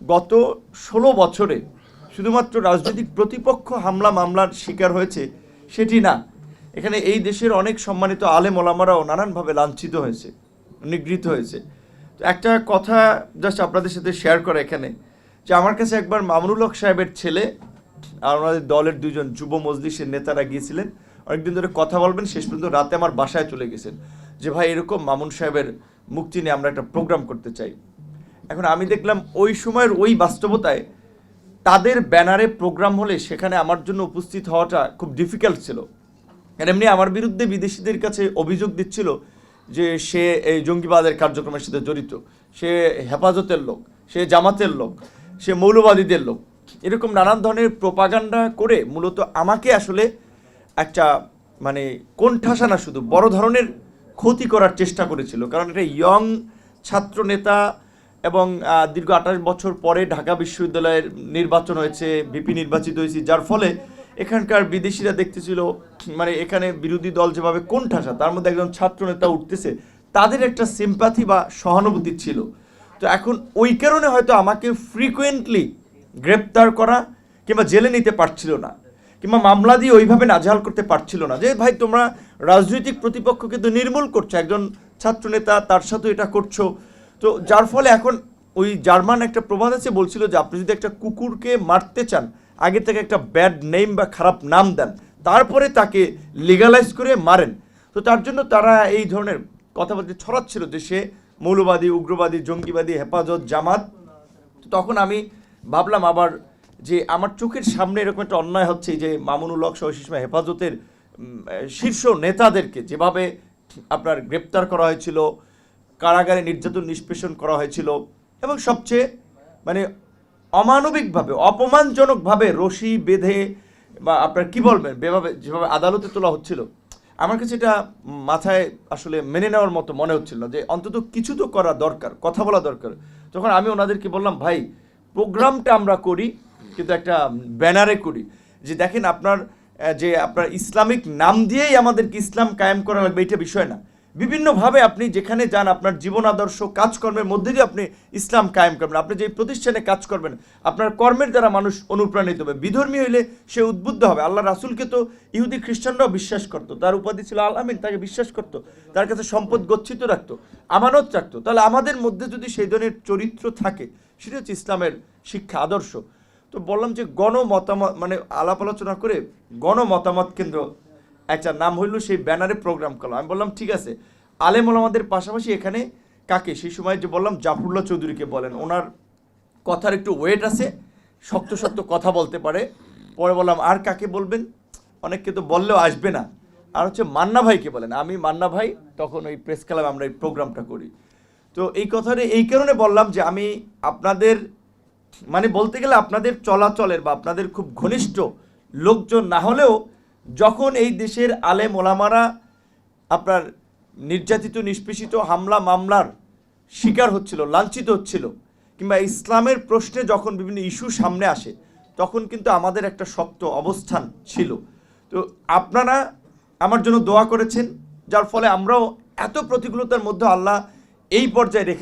গত ষোলো বছরে শুধুমাত্র রাজনৈতিক প্রতিপক্ষ হামলা মামলার শিকার হয়েছে সেটি না, এখানে এই দেশের অনেক সম্মানিত আলেম ওলামারাও নানানভাবে লাঞ্ছিত হয়েছে, নিগৃহীত হয়েছে। একটা কথা জাস্ট আপনাদের সাথে শেয়ার করা এখানে, যে আমার কাছে একবার মামুনুল হক সাহেবের ছেলে আর ওনাদের দলের দুজন যুব মজলিসের নেতারা গিয়েছিলেন, অনেকদিন ধরে কথা বলবেন, শেষ পর্যন্ত রাতে আমার বাসায় চলে গেছেন, যে ভাই এরকম মামুন সাহেবের মুক্তি নিয়ে আমরা একটা প্রোগ্রাম করতে চাই। এখন আমি দেখলাম ওই সময়ের ওই বাস্তবতায় তাদের ব্যানারে প্রোগ্রাম হলে সেখানে আমার জন্য উপস্থিত হওয়াটা খুব ডিফিকাল্ট ছিল। আর এমনি আমার বিরুদ্ধে বিদেশিদের কাছে অভিযোগ দিচ্ছিল যে সে এই জঙ্গিবাদের কার্যক্রমের সাথে জড়িত। সে হেফাজতের লোক, সে জামাতের লোক, সে মৌলবাদীদের লোক। এরকম নানান ধরনের প্রপাগান্ডা করে মূলত আমাকে আসলে একটা মানে কোণঠাসা না শুধু বড় ধরনের ক্ষতি করার চেষ্টা করেছিল। কারণ এটা ইয়ং ছাত্র নেতা এবং দীর্ঘ আঠাশ বছর পরে ঢাকা বিশ্ববিদ্যালয়ের নির্বাচন হয়েছে, ভিপি নির্বাচিত হয়েছি। যার ফলে এখানকার বিদেশিরা দেখতেছিল মানে এখানে বিরোধী দল যেভাবে কোন ঠাসা, তার মধ্যে একজন ছাত্র নেতা উঠতেছে, তাদের একটা সিম্পাথি বা সহানুভূতি ছিল। তো এখন ওই কারণে হয়তো আমাকে ফ্রিকুয়েন্টলি গ্রেপ্তার করা কিংবা জেলে নিতে পারছিল না, কিংবা মামলা দিয়ে ওইভাবে নাজেহাল করতে পারছিল না। যে ভাই, তোমরা রাজনৈতিক প্রতিপক্ষকে তো নির্মূল করছ, একজন ছাত্রনেতা তার সাথে এটা করছ তো যার ফলে এখন ওই জার্মান একটা প্রবাদ আছে, বলছিল যে আপনি যদি একটা কুকুরকে মারতে চান, আগে থেকে একটা ব্যাড নেম বা খারাপ নাম দেন, তারপরে তাকে লিগালাইজ করে মারেন। তো তার জন্য তারা এই ধরনের কথাবার্তা ছড়াচ্ছিল যে সে মৌলবাদী, উগ্রবাদী, জঙ্গিবাদী, হেফাজত, জামাত। তখন আমি ভাবলাম আবার যে আমার চোখের সামনে এরকম একটা অন্যায় হচ্ছে যে মামুনুল হক সহ হেফাজতের শীর্ষ নেতাদেরকে যেভাবে আপনার গ্রেপ্তার করা হয়েছিল কারাগারে নির্যাতন, নিষ্পেষণ করা হয়েছিল এবং সবচেয়ে মানে অমানবিকভাবে, অপমানজনকভাবে রশি বেঁধে বা আপনার কি বলবেন? যেভাবে যেভাবে আদালতে তোলা হচ্ছিল। আমার কাছে এটা মাথায় আসলে মেনে নেওয়ার মতো মনে হচ্ছিল না যে অন্তত কিছু তো করা দরকার, কথা বলা দরকার। তখন আমি ওনাদেরকে বললাম, ভাই, প্রোগ্রামটা আমরা করি, কিন্তু একটা ব্যানারে করি। যে দেখেন আপনার যে আপনার ইসলামিক নাম দিয়েই আমাদেরকে ইসলাম কায়েম করা লাগবে এটা বিষয় না। বিভিন্নভাবে আপনি যেখানে যান, আপনার জীবন আদর্শ, কাজকর্মের মধ্যে দিয়ে আপনি ইসলাম কায়েম করবেন। আপনি যে প্রতিষ্ঠানে কাজ করবেন, আপনার কর্মের দ্বারা মানুষ অনুপ্রাণিত হবে। বিধর্মী হইলে সে উদ্বুদ্ধ হবে। আল্লাহ রাসুলকে তো ইহুদি খ্রিস্টানরাও বিশ্বাস করতো। তার উপাধি ছিল আল আমিন, তাকে বিশ্বাস করতো। তার কাছে সম্পদ গচ্ছিত রাখতো, আমানত রাখতো তাহলে আমাদের মধ্যে যদি সেই ধরনের চরিত্র থাকে, সেটা হচ্ছে ইসলামের শিক্ষা, আদর্শ। তো বললাম যে গণ মতামত মানে আলাপ আলোচনা করে গণ মতামত কেন্দ্র একটা নাম হইল সেই ব্যানারে প্রোগ্রাম করলাম। আমি বললাম, ঠিক আছে। আলেম ওলামাদের পাশাপাশি এখানে কাকে? সেই সময় যে বললাম, জাফরুল্লাহ চৌধুরীকে বলেন। ওনার কথার একটু ওয়েট আছে, শক্ত শক্ত কথা বলতে পারে। পরে বললাম, আর কাকে বলবেন? অনেককে তো বললেও আসবে না। আর হচ্ছে মান্না ভাইকে বলেন। আমি মান্না ভাই, তখন ওই প্রেস ক্লাবে আমরা এই প্রোগ্রামটা করি। তো এই কথাটা, এই কারণে বললাম যে আমি আপনাদের মানে বলতে গেলে আপনাদের চলাচলের বা আপনাদের খুব ঘনিষ্ঠ লোকজন না হলেও যখন এই দেশের আলে মোলামারা আপনার নির্যাতিত, নিষ্পেষিত হামলা, মামলার শিকার হচ্ছিল, লাঞ্ছিত হচ্ছিল, কিংবা ইসলামের প্রশ্নে যখন বিভিন্ন ইস্যু সামনে আসে, তখন কিন্তু আমাদের একটা শক্ত অবস্থান ছিল। তো আপনারা আমার জন্য দোয়া করেছেন, যার ফলে আমরাও এত প্রতিকূলতার মধ্যে আল্লাহ এই পর্যায়ে রেখে